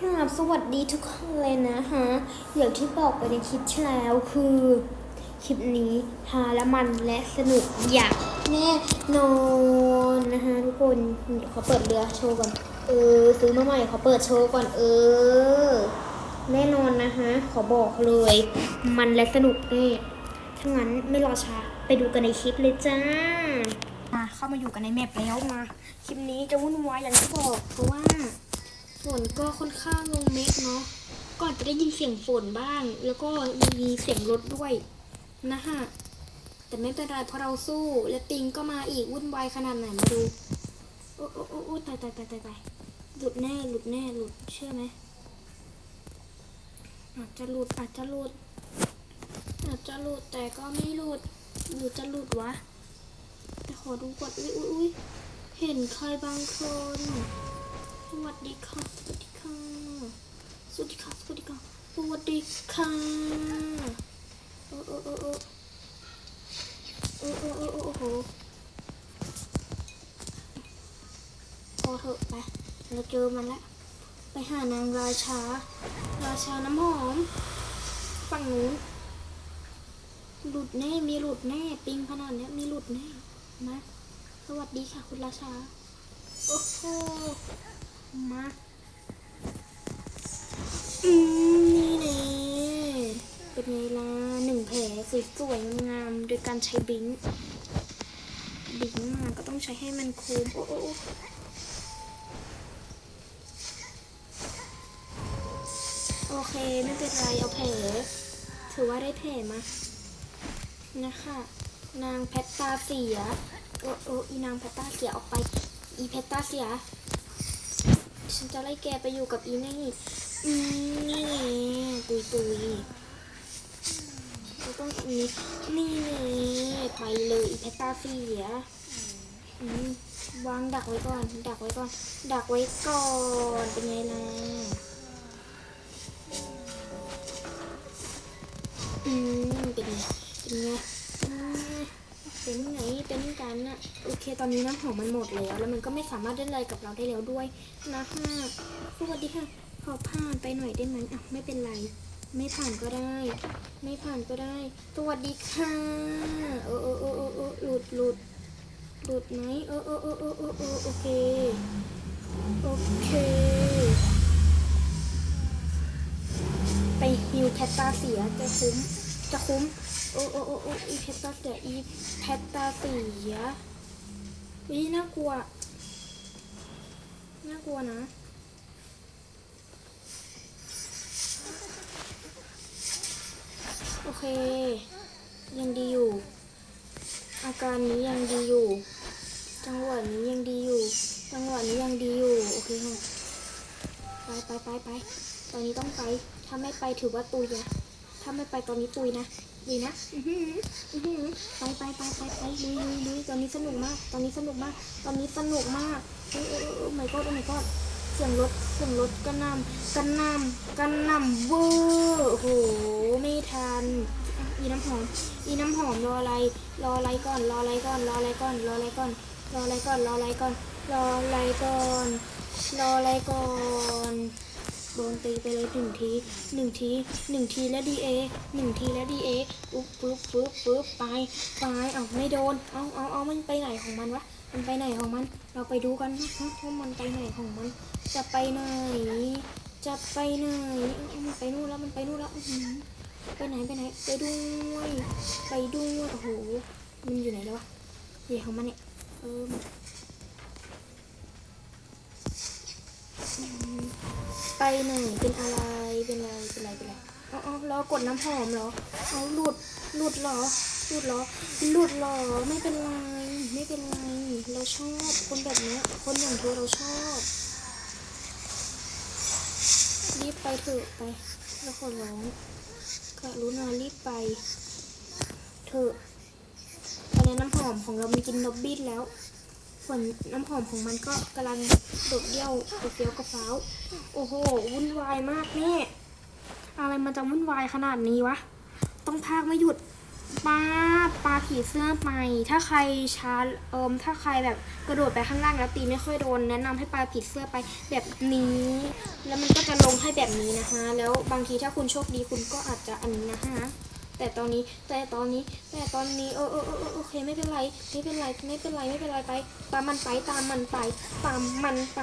ครับสวัสดีทุกคนเลยนะฮะอย่างที่บอกไปในคลิปที่แล้วคือ คลิปนี้ฮาและมันและสนุกอย่างแน่นอนนะฮะทุกคนเดี๋ยวเขาเปิดเรือโชว์ก่อน เออ ซื้อมาใหม่เขาเปิดโชว์ก่อนเออ แน่นอนนะฮะขอบอกเลย มันและสนุกแน่ถ้างั้นไม่รอช้าไปดูกันในคลิปเลยจ้ามาเข้ามาอยู่กันในแมปแล้วมา คลิปนี้จะวุ่นวายอย่างที่บอกเพราะว่า ฝนก็ค่อนข้างลงเม็ดเนาะก็อาจะได้ยินเสียงฝนบ้าง แล้วก็มีเสียงรถด้วยนะฮะแต่ไม่เป็นไรเพราะเราสู้ และติงก็มาอีกวุ่นวายขนาดไหนมาดู โอ้โอ้โอ้โอ้ตายตายตายตายตายหลุดแน่หลุดแน่หลุดเชื่อไหมอาจจะหลุดอาจจะหลุดอาจจะหลุดแต่ก็ไม่หลุดหรือจะหลุดวะแต่ขอดูก่อนอุ้ยอุ้ยอุ้ยเห็นใครบางคนสวัสดีค่ะ วัสดีค่ะ สวัสดีค่ะสวัสดีค่ะโอ้โอ้โอ้โอ้โอ้โอ้โอ้โอ้โอ้โหพอเถอะไปเราเจอมันแล้วไปหานางราชา ราชาน้ำหอม ฝั่งนู้นหลุดแน่ มีหลุดแน่ ปิงขนาดนี้มีหลุดแน่มาสวัสดีค่ะคุณราชา โอ้โหมา อืมนี่แน่เป็นไงล่ะหนึ่งแผลสวยๆงามๆโดยการใช้บิงบิงมาก็ต้องใช้ให้มันคุ้มโอ้โอ้โอเคไม่เป็นไรเอาแผลถือว่าได้แผลมานะคะ นางแพตตาเสียโอ้โอ้อีนางแพตตาเสียออกไป อีแพตตาเสีย ฉันจะไล่แกไปอยู่กับอีนี่ นี่ตุยตุยเราต้องนี่แน่ไปเลยอีแพตตาเสียอืมวางดักไว้ก่อน ดักไว้ก่อน ดักไว้ก่อน เป็นไงล่ะอืมเป็นไงเป็นไงเป็นไงเป็นกันอะโอเค ตอนนี้น้ำหอมมันหมดแล้ว แล้วมันก็ไม่สามารถเล่นอะไรกับเราได้แล้วด้วยนะฮะสวัสดีค่ะ ขอผ่านไปหน่อยได้ไหมอะไม่เป็นไร ไม่ผ่านก็ได้ ไม่ผ่านก็ได้สวัสดีค่ะโอ้โอ้โอ้โอ้โอ้หลุดหลุดหลุดไหมโอ้โอ้โอ้โอ้โอ้โอ้โอเคโอเค ไปฮิวแพตตาเสียจะคุ้มจะคุ้มโอ้โอ้โอ้โอ้อีแพตตาเสียอีแพตตาเสียวิน่ากลัวน่ากลัวนะ เค ยังดีอยู่ อาการนี้ยังดีอยู่ จังหวะนี้ยังดีอยู่ จังหวะนี้ยังดีอยู่ โอเคค่ะไปไปไปไปตอนนี้ต้องไป ถ้าไม่ไปถือว่าตุยนะ ถ้าไม่ไปตอนนี้ตุยนะดีนะไปไปไปไปไปลุยลุยลุยตอนนี้สนุกมาก ตอนนี้สนุกมาก ตอนนี้สนุกมากเออเออเออไม่ก็โอ้ไม่ก็ เสียงรถเสียงรถกระนำกระนำกระนำเวอร์โอ้โหไม่ทันอีน้ำหอมอีน้ำหอมรออะไรรออะไรก่อนรออะไรก่อนรออะไรก่อนรออะไรก่อนรออะไรก่อนรออะไรก่อนรออะไรก่อนรออะไรก่อนโดนตีไปเลยหนึ่งทีหนึ่งทีหนึ่งทีแล้วดีเอหนึ่งทีแล้วดีเอปุ๊บปุ๊บปุ๊บปุ๊บไปไปเอาไม่โดนเอาเอาเอามันไปไหนของมันวะ มันไปไหนของมัน เราไปดูกันนะว่ามันไปไหนของมัน จะไปไหน จะไปไหนมันไปนู่นแล้วมันไปนู่นแล้วไปไหนไปไหน ไปด้วย ไปด้วยโอ้โหมันอยู่ไหนแล้ววะอยู่ไหนของมันเนี่ยเออมไปไหนเป็นอะไรเป็นอะไรเป็นอะไรเป็นอะไรอ๋ออ๋อรอกดน้ำหอมเหรอเอาหลุดหลุดเหรอหลุดเหรอหลุดเหรอไม่เป็นไร ไม่เป็นไร เรา ชอบ คนแบบนี้คนอย่างเธอเราชอบ รีบไปเถอะไปแล้วขอร้องกรุณารีบไป เถอะตอนนี้น้ำหอมของเรามันกินนบบิดแล้วส่วนน้ำหอมของมันก็กำลังโดดเดี่ยวโดดเดี่ยวกระเฟ้า โอ้โห วุ่นวายมากแม่อะไรมันจะวุ่นวายขนาดนี้วะ ต้องพากไม่หยุด ปลาปลาผีเสื้อไป ถ้าใครชาร์จเอิมถ้าใครแบบกระโดดไปข้างล่างแล้วตีไม่ค่อยโดนแนะนำให้ปลาผีเสื้อไปแบบนี้ แล้วมันก็จะลงให้แบบนี้นะคะ แล้วบางทีถ้าคุณโชคดีคุณก็อาจจะอันนี้นะคะแต่ตอนนี้แต่ตอนนี้แต่ตอนนี้เออเออเออเออโอเคไม่เป็นไรไม่เป็นไรไม่เป็นไรไม่เป็นไรไป ตามมันไปตามมันไปตามมันไป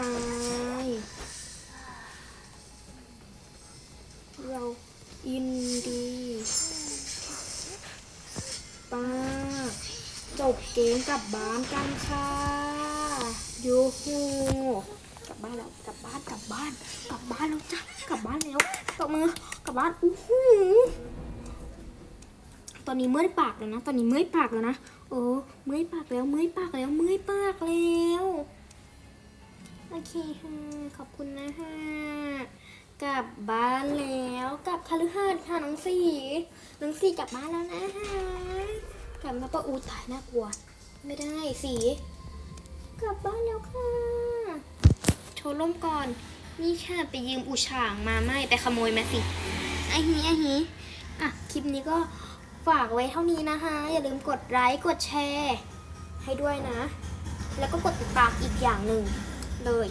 เรายินดี้าจบเกมกลับบ้านกันค่ะยูฮูกลับบ้านแล้วกลับบ้านกลับบ้าน กลับบ้านแล้วจ้ะกลับบ้านแล้วตบมือกลับบ้านอู้หูตอนนี้เมื่อยปากแล้วนะ ตอนนี้เมื่อยปากแล้วนะโอ้เมื่อยปากแล้วเมื่อยปากแล้วเมื่อยปากแล้วโอเคค่ะขอบคุณนะฮะ กลับบ้านแล้วกลับคฤหาสน์ค่ะน้องสี่น้องสี่กลับบ้านแล้วนะฮะกลับมาปะอูตายน่ากลัว ไม่ได้สีกลับบ้านแล้วค่ะโชว์ร่มก่อน นี่ค่ะไปยืมอูฉางมาไม่ไปขโมยมาสิไอ้ฮีไอ้ฮีอะคลิปนี้ก็ฝากไว้เท่านี้นะคะ อย่าลืมกดไลค์กดแชร์ให้ด้วยนะ แล้วก็กดติดตามอีกอย่างหนึ่งเลย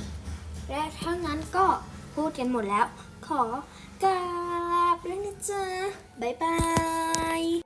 และถ้างั้นก็ พูดกันหมดแล้ว ขอกราบแล้วนะจ๊ะ บ๊ายบาย